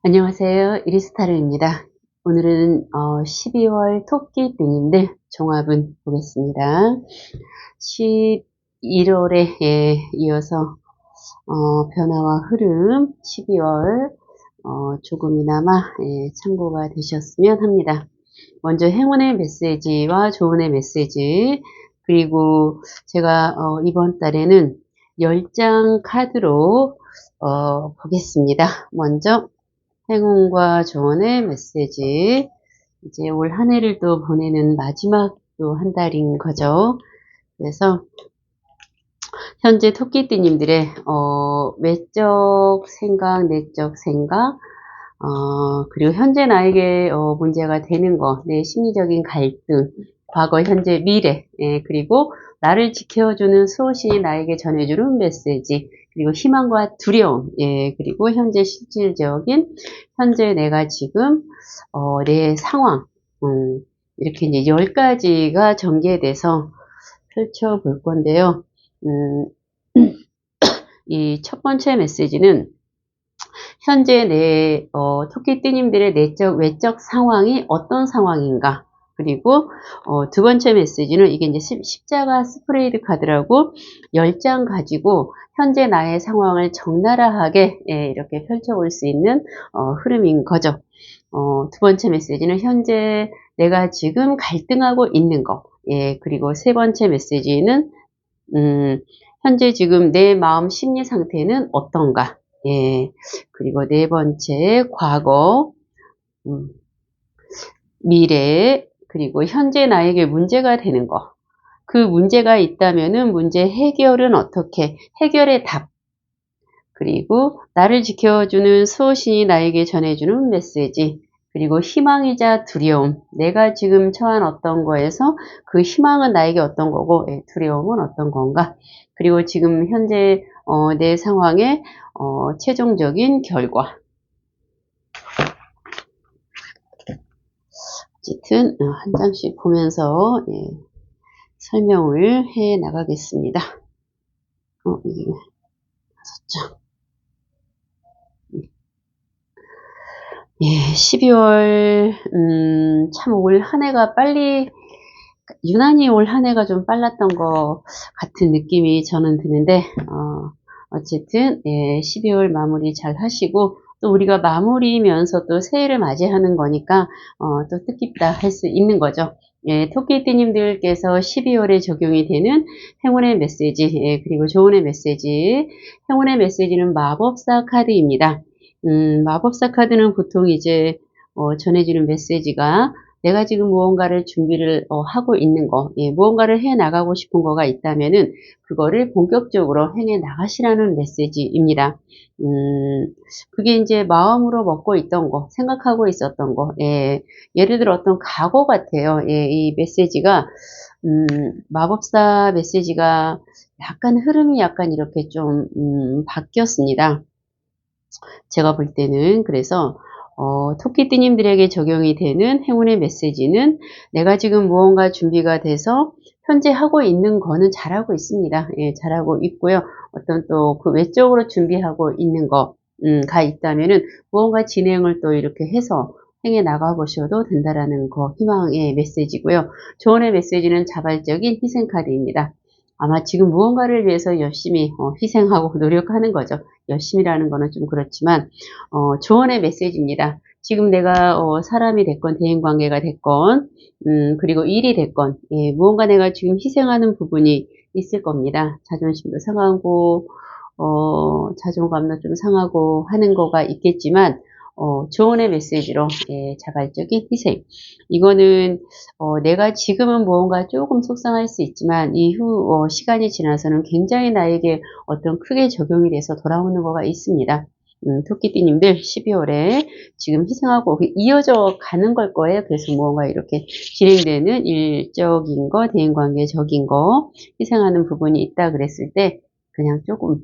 안녕하세요. 이리스타르입니다. 오늘은 어, 12월 토끼띠님들 종합은 보겠습니다. 11월에 예, 이어서 어, 변화와 흐름 12월 어, 조금이나마 예, 참고가 되셨으면 합니다. 먼저 행운의 메시지와 조은의 메시지 그리고 제가 어, 이번 달에는 10장 카드로 어, 보겠습니다. 먼저 행운과 조언의 메시지. 이제 올 한 해를 또 보내는 마지막 또 한 달인 거죠. 그래서 현재 토끼띠님들의 어, 외적 생각, 내적 생각, 어, 그리고 현재 나에게 어, 문제가 되는 거, 내 심리적인 갈등, 과거, 현재, 미래, 예, 그리고 나를 지켜주는 수호신이 나에게 전해주는 메시지, 그리고 희망과 두려움, 예, 그리고 현재 실질적인, 현재 내가 지금, 어, 내 상황, 음, 이렇게 이제 열 가지가 전개돼서 펼쳐볼 건데요. 음, 이 첫 번째 메시지는 현재 내 어, 토끼띠님들의 내적 외적 상황이 어떤 상황인가 그리고 어, 두 번째 메시지는 이게 이제 십자가 스프레이드 카드라고 10장 가지고 현재 나의 상황을 적나라하게 예, 이렇게 펼쳐볼 수 있는 어, 흐름인 거죠. 어, 두 번째 메시지는 현재 내가 지금 갈등하고 있는 거. 예, 그리고 세 번째 메시지는 음, 현재 지금 내 마음 심리 상태는 어떤가. 예, 그리고 네 번째 과거, 음, 미래, 그리고 현재 나에게 문제가 되는 거. 그 문제가 있다면은 문제 해결은 어떻게, 해결의 답. 그리고 나를 지켜주는 수호신이 나에게 전해주는 메시지. 그리고 희망이자 두려움. 내가 지금 처한 어떤 거에서 그 희망은 나에게 어떤 거고, 예, 두려움은 어떤 건가. 그리고 지금 현재 어, 내 상황의 어, 최종적인 결과. 어쨌든 어, 한 장씩 보면서 예, 설명을 해 나가겠습니다. 어, 이게 다섯 장. 예, 12월 음, 참 올 한 해가 빨리 유난히 올 한 해가 좀 빨랐던 것 같은 느낌이 저는 드는데 어, 어쨌든 예, 12월 마무리 잘 하시고 또 우리가 마무리면서 또 새해를 맞이하는 거니까 어, 또 뜻깊다 할 수 있는 거죠. 예, 토끼띠님들께서 12월에 적용이 되는 행운의 메시지 예, 그리고 조은의 메시지 행운의 메시지는 마법사 카드입니다. 음, 마법사 카드는 보통 이제 어, 전해주는 메시지가 내가 지금 무언가를 준비를 어, 하고 있는 거, 예, 무언가를 해 나가고 싶은 거가 있다면은 그거를 본격적으로 행해 나가시라는 메시지입니다. 음, 그게 이제 마음으로 먹고 있던 거, 생각하고 있었던 거, 예, 예를 들어 어떤 각오 같아요. 예, 이 메시지가 음, 마법사 메시지가 약간 흐름이 약간 이렇게 좀 음, 바뀌었습니다. 제가 볼 때는 그래서 어, 토끼띠님들에게 적용이 되는 행운의 메시지는 내가 지금 무언가 준비가 돼서 현재 하고 있는 거는 잘하고 있습니다. 예, 잘하고 있고요. 어떤 또 그 외적으로 준비하고 있는 거가 음, 있다면은 무언가 진행을 또 이렇게 해서 행해 나가 보셔도 된다라는 거 희망의 메시지고요. 조언의 메시지는 자발적인 희생 카드입니다. 아마 지금 무언가를 위해서 열심히 어, 희생하고 노력하는 거죠. 열심히라는 거는 좀 그렇지만 어, 조언의 메시지입니다. 지금 내가 어, 사람이 됐건 대인관계가 됐건 음, 그리고 일이 됐건 예, 무언가 내가 지금 희생하는 부분이 있을 겁니다. 자존심도 상하고 어, 자존감도 좀 상하고 하는 거가 있겠지만 어, 조언의 메시지로 예, 자발적인 희생. 이거는 어, 내가 지금은 무언가 조금 속상할 수 있지만 이후 어, 시간이 지나서는 굉장히 나에게 어떤 크게 적용이 돼서 돌아오는 거가 있습니다. 음, 토끼띠님들 12월에 지금 희생하고 이어져 가는 걸 거예요. 그래서 무언가 이렇게 진행되는 일적인 거, 대인관계적인 거 희생하는 부분이 있다 그랬을 때 그냥 조금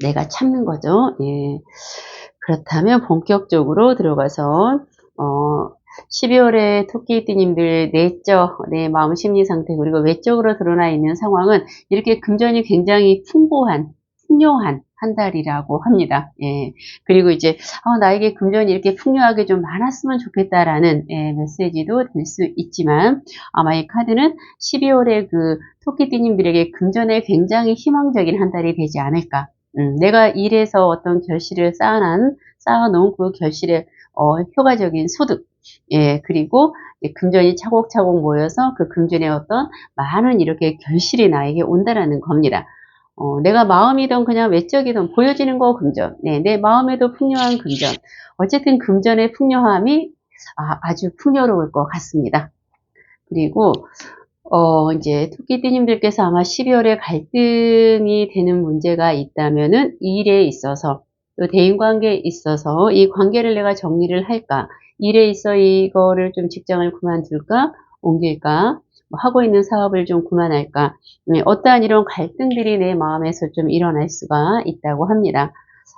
내가 참는 거죠. 예. 그렇다면 본격적으로 들어가서 어, 12월에 토끼띠님들 내적, 내 마음 심리 상태 그리고 외적으로 드러나 있는 상황은 이렇게 금전이 굉장히 풍부한 풍요한 한 달이라고 합니다. 예. 그리고 이제, 어, 나에게 금전이 이렇게 풍요하게 좀 많았으면 좋겠다라는 예, 메시지도 될 수 있지만, 아마 이 카드는 12월에 그 토끼띠님들에게 금전에 굉장히 희망적인 한 달이 되지 않을까. 음, 내가 일해서 어떤 결실을 쌓아놓은, 쌓아놓은 그 결실의 어, 효과적인 소득, 예, 그리고 금전이 차곡차곡 모여서 그 금전의 어떤 많은 이렇게 결실이 나에게 온다라는 겁니다. 어, 내가 마음이든 그냥 외적이든 보여지는 거 금전. 네, 내 마음에도 풍요한 금전. 어쨌든 금전의 풍요함이 아, 주 풍요로울 것 같습니다. 그리고 어, 이제 토끼띠님들께서 아마 12월에 갈등이 되는 문제가 있다면은 일에 있어서 또 대인관계에 있어서 이 관계를 내가 정리를 할까 일에 있어 이거를 좀 직장을 그만둘까 옮길까 뭐 하고 있는 사업을 좀 그만할까 네, 어떠한 이런 갈등들이 내 마음에서 좀 일어날 수가 있다고 합니다.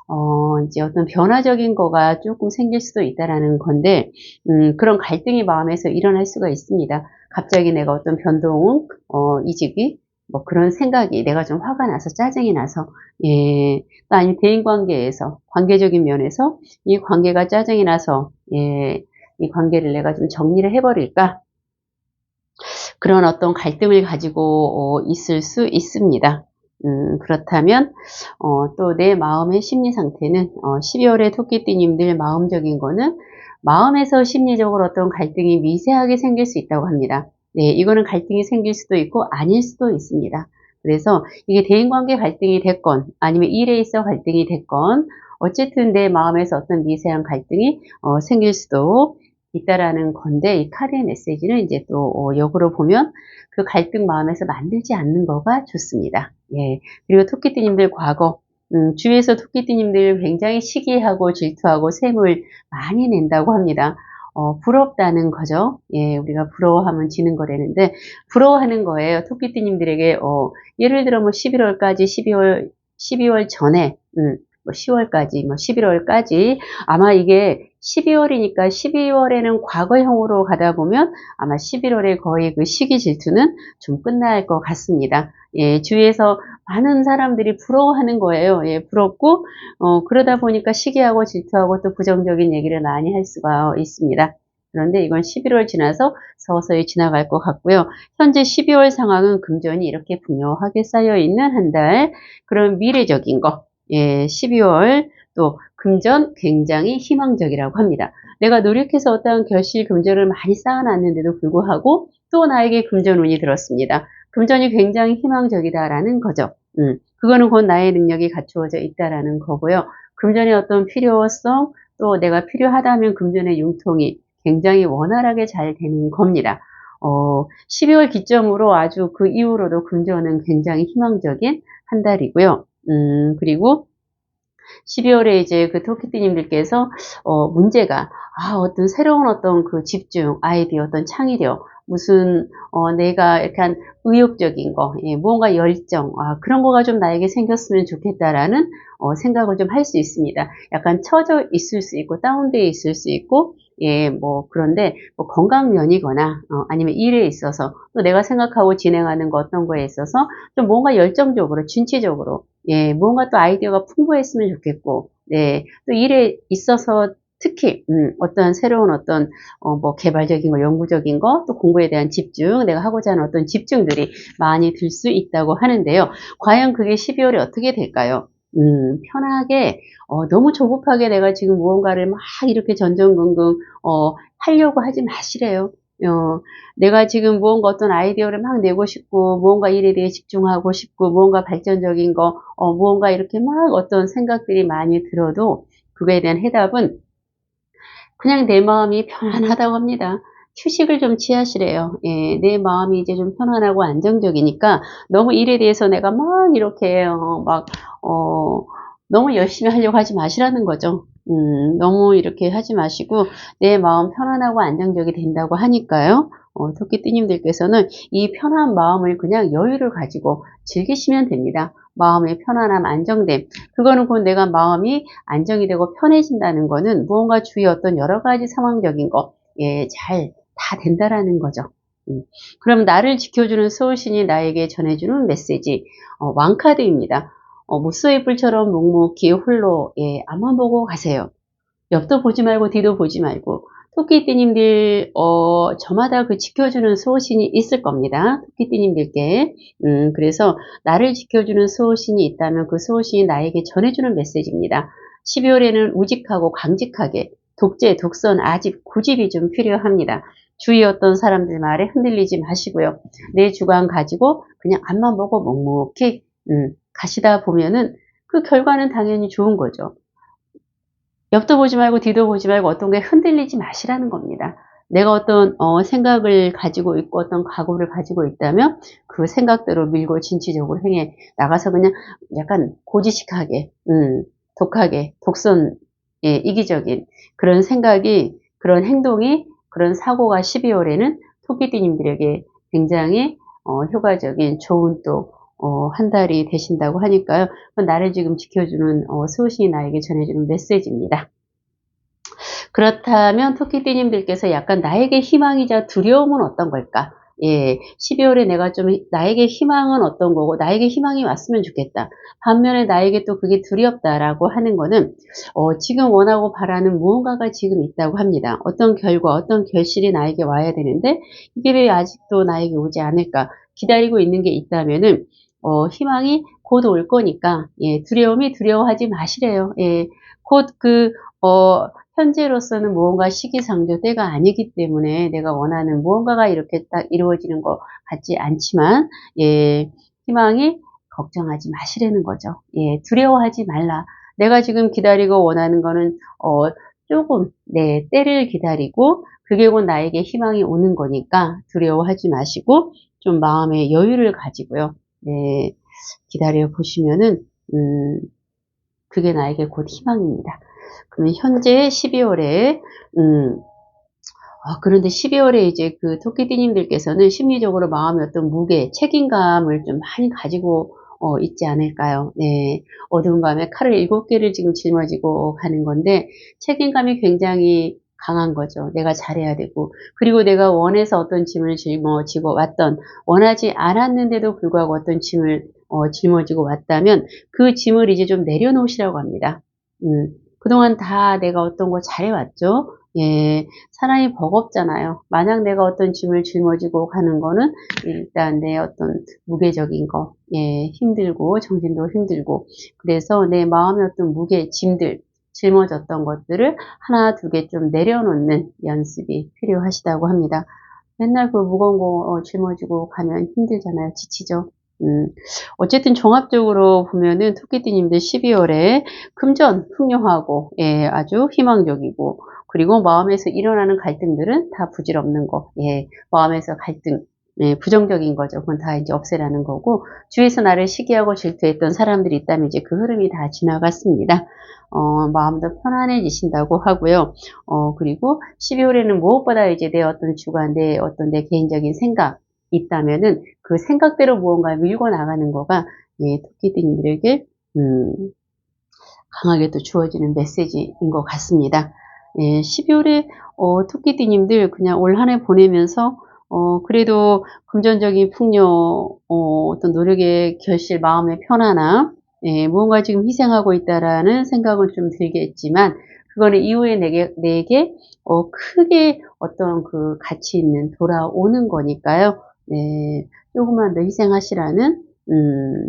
어, 이제 어떤 변화적인 거가 조금 생길 수도 있다라는 건데, 음, 그런 갈등이 마음에서 일어날 수가 있습니다. 갑자기 내가 어떤 변동, 어, 이직이, 뭐 그런 생각이 내가 좀 화가 나서 짜증이 나서, 예, 아니 대인 관계에서, 관계적인 면에서 이 관계가 짜증이 나서, 예, 이 관계를 내가 좀 정리를 해버릴까? 그런 어떤 갈등을 가지고 어, 있을 수 있습니다. 음, 그렇다면 어, 또 내 마음의 심리 상태는 어, 12월의 토끼띠님들 마음적인 거는 마음에서 심리적으로 어떤 갈등이 미세하게 생길 수 있다고 합니다. 네, 이거는 갈등이 생길 수도 있고 아닐 수도 있습니다. 그래서 이게 대인관계 갈등이 됐건 아니면 일에 있어 갈등이 됐건 어쨌든 내 마음에서 어떤 미세한 갈등이 어, 생길 수도 있다라는 건데 이 카드의 메시지는 이제 또 어, 역으로 보면 그 갈등 마음에서 만들지 않는 거가 좋습니다. 예. 그리고 토끼띠님들 과거 음, 주위에서 토끼띠님들 굉장히 시기하고 질투하고 샘을 많이 낸다고 합니다. 어, 부럽다는 거죠. 예, 우리가 부러워하면 지는 거라는데, 부러워하는 거예요. 토끼띠님들에게, 어, 예를 들어 뭐 11월까지 12월, 12월 전에, 음, 뭐 10월까지, 뭐 11월까지 아마 이게 12월이니까 12월에는 과거형으로 가다 보면 아마 11월에 거의 그 시기 질투는 좀 끝날 것 같습니다. 예, 주위에서 많은 사람들이 부러워하는 거예요. 예, 부럽고, 어, 그러다 보니까 시기하고 질투하고 또 부정적인 얘기를 많이 할 수가 있습니다. 그런데 이건 11월 지나서 서서히 지나갈 것 같고요. 현재 12월 상황은 금전이 이렇게 분명하게 쌓여 있는 한 달, 그런 미래적인 거, 예, 12월 또 금전 굉장히 희망적이라고 합니다. 내가 노력해서 어떠한 결실 금전을 많이 쌓아놨는데도 불구하고 또 나에게 금전운이 들었습니다. 금전이 굉장히 희망적이다라는 거죠. 음, 그거는 곧 나의 능력이 갖추어져 있다라는 거고요. 금전의 어떤 필요성 또 내가 필요하다면 금전의 융통이 굉장히 원활하게 잘 되는 겁니다. 어, 12월 기점으로 아주 그 이후로도 금전은 굉장히 희망적인 한 달이고요. 음, 그리고 12월에 이제 그 토끼띠님들께서 어, 문제가 아 어떤 새로운 어떤 그 집중 아이디어 어떤 창의력 무슨 어, 내가 약간 의욕적인 거 예, 무언가 열정 아, 그런 거가 좀 나에게 생겼으면 좋겠다라는 어, 생각을 좀 할 수 있습니다. 약간 처져 있을 수 있고 다운되어 있을 수 있고 예, 뭐, 그런데, 뭐, 건강면이거나, 어, 아니면 일에 있어서, 또 내가 생각하고 진행하는 거 어떤 거에 있어서, 좀 뭔가 열정적으로, 진취적으로, 예, 뭔가 또 아이디어가 풍부했으면 좋겠고, 네, 또 일에 있어서 특히, 음, 어떤 새로운 어떤, 어, 뭐, 개발적인 거, 연구적인 거, 또 공부에 대한 집중, 내가 하고자 하는 어떤 집중들이 많이 들 수 있다고 하는데요. 과연 그게 12월에 어떻게 될까요? 음, 편하게, 어, 너무 조급하게 내가 지금 무언가를 막 이렇게 전전긍긍, 어, 하려고 하지 마시래요. 어, 내가 지금 무언가 어떤 아이디어를 막 내고 싶고, 무언가 일에 대해 집중하고 싶고, 무언가 발전적인 거, 어, 무언가 이렇게 막 어떤 생각들이 많이 들어도, 그거에 대한 해답은 그냥 내 마음이 편안하다고 합니다. 휴식을 좀 취하시래요. 예, 내 마음이 이제 좀 편안하고 안정적이니까 너무 일에 대해서 내가 막 이렇게 어, 막 어, 너무 열심히 하려고 하지 마시라는 거죠. 음, 너무 이렇게 하지 마시고 내 마음 편안하고 안정적이 된다고 하니까요. 어, 토끼띠님들께서는 이 편한 마음을 그냥 여유를 가지고 즐기시면 됩니다. 마음의 편안함, 안정됨. 그거는 곧 내가 마음이 안정이 되고 편해진다는 거는 무언가 주위 어떤 여러 가지 상황적인 거, 예, 잘 다 된다라는 거죠. 음. 그럼 나를 지켜주는 소울신이 나에게 전해주는 메시지, 어, 왕카드입니다. 어, 무쏘의 뿔처럼 묵묵히 홀로 예, 앞만 보고 가세요. 옆도 보지 말고 뒤도 보지 말고 토끼띠님들 어, 저마다 그 지켜주는 수호신이 있을 겁니다. 토끼띠님들께 음, 그래서 나를 지켜주는 수호신이 있다면 그 수호신이 나에게 전해주는 메시지입니다. 12월에는 우직하고 강직하게 독재, 독선, 아집, 고집이 좀 필요합니다. 주위 어떤 사람들 말에 흔들리지 마시고요. 내 주관 가지고 그냥 앞만 보고 묵묵히 음, 가시다 보면은 그 결과는 당연히 좋은 거죠. 옆도 보지 말고 뒤도 보지 말고 어떤 게 흔들리지 마시라는 겁니다. 내가 어떤 어, 생각을 가지고 있고 어떤 각오를 가지고 있다면 그 생각대로 밀고 진취적으로 행해 나가서 그냥 약간 고지식하게, 음, 독하게, 독선, 예, 이기적인 그런 생각이, 그런 행동이, 그런 사고가 12월에는 토끼띠님들에게 굉장히 어, 효과적인 좋은 또 어, 한 달이 되신다고 하니까요. 나를 지금 지켜주는 어, 수호신이 나에게 전해주는 메시지입니다. 그렇다면 토끼띠님들께서 약간 나에게 희망이자 두려움은 어떤 걸까? 예, 12월에 내가 좀 나에게 희망은 어떤 거고 나에게 희망이 왔으면 좋겠다. 반면에 나에게 또 그게 두렵다라고 하는 거는 어, 지금 원하고 바라는 무언가가 지금 있다고 합니다. 어떤 결과, 어떤 결실이 나에게 와야 되는데 이게 왜 아직도 나에게 오지 않을까? 기다리고 있는 게 있다면은 어, 희망이 곧 올 거니까, 예, 두려움이 두려워하지 마시래요. 예, 곧 그, 어, 현재로서는 무언가 시기상조 때가 아니기 때문에 내가 원하는 무언가가 이렇게 딱 이루어지는 것 같지 않지만, 예, 희망이 걱정하지 마시라는 거죠. 예, 두려워하지 말라. 내가 지금 기다리고 원하는 거는, 어, 조금, 네, 때를 기다리고, 그게 곧 나에게 희망이 오는 거니까 두려워하지 마시고, 좀 마음의 여유를 가지고요. 네, 기다려 보시면은 음, 그게 나에게 곧 희망입니다. 그러면 현재 12월에 음, 아, 그런데 12월에 이제 그 토끼띠님들께서는 심리적으로 마음의 어떤 무게, 책임감을 좀 많이 가지고 어, 있지 않을까요? 네. 어두운 밤에 칼을 일곱 개를 지금 짊어지고 가는 건데, 책임감이 굉장히 강한 거죠. 내가 잘해야 되고 그리고 내가 원해서 어떤 짐을 짊어지고 왔던 원하지 않았는데도 불구하고 어떤 짐을 어, 짊어지고 왔다면 그 짐을 이제 좀 내려놓으시라고 합니다. 음, 그동안 다 내가 어떤 거 잘해왔죠. 예, 사람이 버겁잖아요. 만약 내가 어떤 짐을 짊어지고 가는 거는 일단 내 어떤 무게적인 거, 예, 힘들고 정신도 힘들고 그래서 내 마음의 어떤 무게, 짐들 짊어졌던 것들을 하나 두 개 좀 내려놓는 연습이 필요하시다고 합니다. 맨날 그 무거운 거 어, 짊어지고 가면 힘들잖아요. 지치죠. 음, 어쨌든 종합적으로 보면은 토끼띠님들 12월에 금전 풍요하고 예, 아주 희망적이고 그리고 마음에서 일어나는 갈등들은 다 부질없는 거. 예, 마음에서 갈등 예, 부정적인 거죠. 그건 다 이제 없애라는 거고 주위에서 나를 시기하고 질투했던 사람들이 있다면 이제 그 흐름이 다 지나갔습니다. 어, 마음도 편안해지신다고 하고요. 어, 그리고 12월에는 무엇보다 이제 내 어떤 주관, 내 어떤 내 개인적인 생각 있다면은 그 생각대로 무언가 밀고 나가는 거가 예, 토끼띠님들에게 음, 강하게 또 주어지는 메시지인 것 같습니다. 예, 12월에 어, 토끼띠님들 그냥 올 한 해 보내면서 어, 그래도 금전적인 풍요, 어, 어떤 노력의 결실, 마음의 편안함, 예, 무언가 지금 희생하고 있다라는 생각은 좀 들겠지만, 그거는 이후에 내게, 내게, 어, 크게 어떤 그 가치 있는 돌아오는 거니까요. 네, 조금만 더 희생하시라는, 음,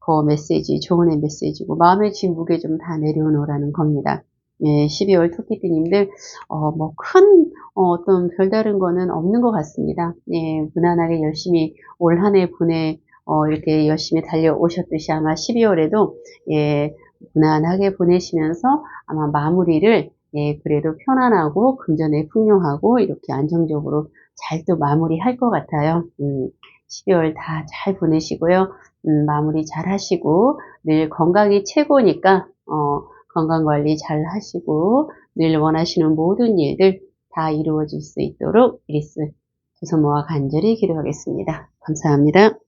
그 메시지, 조언의 메시지고, 마음의 짐 무게 좀 다 내려놓으라는 겁니다. 예, 12월 토끼띠님들, 어, 뭐, 큰, 어, 떤 별다른 거는 없는 것 같습니다. 예, 무난하게 열심히 올 한 해 보내, 어, 이렇게 열심히 달려오셨듯이 아마 12월에도, 예, 무난하게 보내시면서 아마 마무리를, 예, 그래도 편안하고, 금전에 풍요하고, 이렇게 안정적으로 잘 또 마무리 할 것 같아요. 음, 12월 다 잘 보내시고요. 음, 마무리 잘 하시고, 늘 건강이 최고니까, 어, 건강관리 잘 하시고 늘 원하시는 모든 일들 다 이루어질 수 있도록 이리스 조선모와 간절히 기도하겠습니다. 감사합니다.